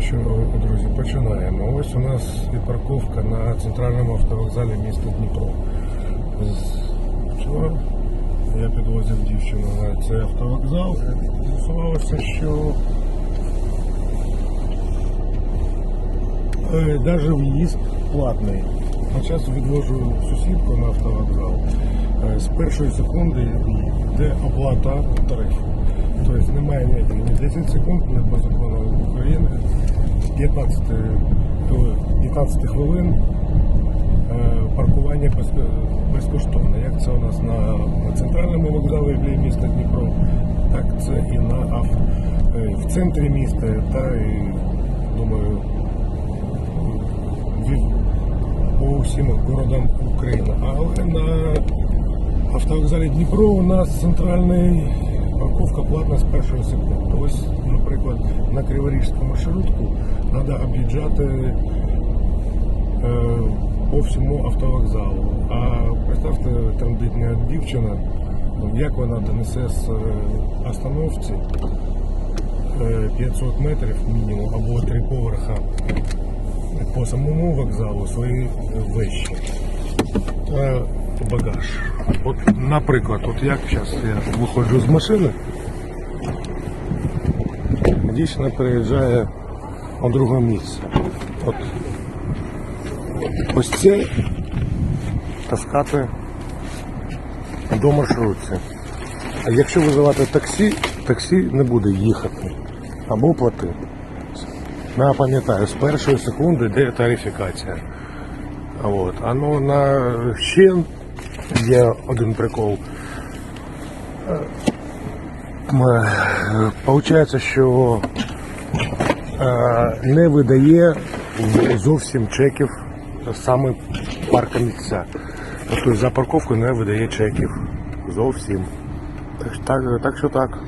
Що, друзі, починаємо. Ось у нас і парковка на центральному автовокзалі міста Дніпро. Вчора я підвозив дівчину на цей автовокзал. З'ясувалося, що навіть в'їзд платний. На час відвожу сусідку на автовокзал. З першої секунди йде оплата тарифу. Тобто немає ніяких ні 10 секунд, ні по закону. 15, то 15 хвилин е, паркування без, безкоштовне. Як це у нас на, центральному вокзалі міста Дніпро, так це і на е, в центрі міста, та і думаю по всім городам України. Але на автовокзалі Дніпро у нас центральний парковка платна з першої секунди. Ось, на Криворіжську маршрутку треба об'їжджати е, по всьому автовокзалу. А представте, транзитна дівчина, ну, як вона донесе з е, остановці е, 500 метрів мінімум або три поверха по самому вокзалу свої вещі. Е, багаж. От, наприклад, от як зараз я виходжу з машини, дівчина переїжджає на друге місце. От ось це таскати до маршрутці. А якщо визивати таксі, таксі не буде їхати або платити. Ну, Я пам'ятаю, з першої секунди йде тарифікація. От. А ну на ще є один прикол. Е, Получається, що е, не видає зовсім чеків саме паркомісця. Тобто за парковку не видає чеків. Зовсім. Так, так що так.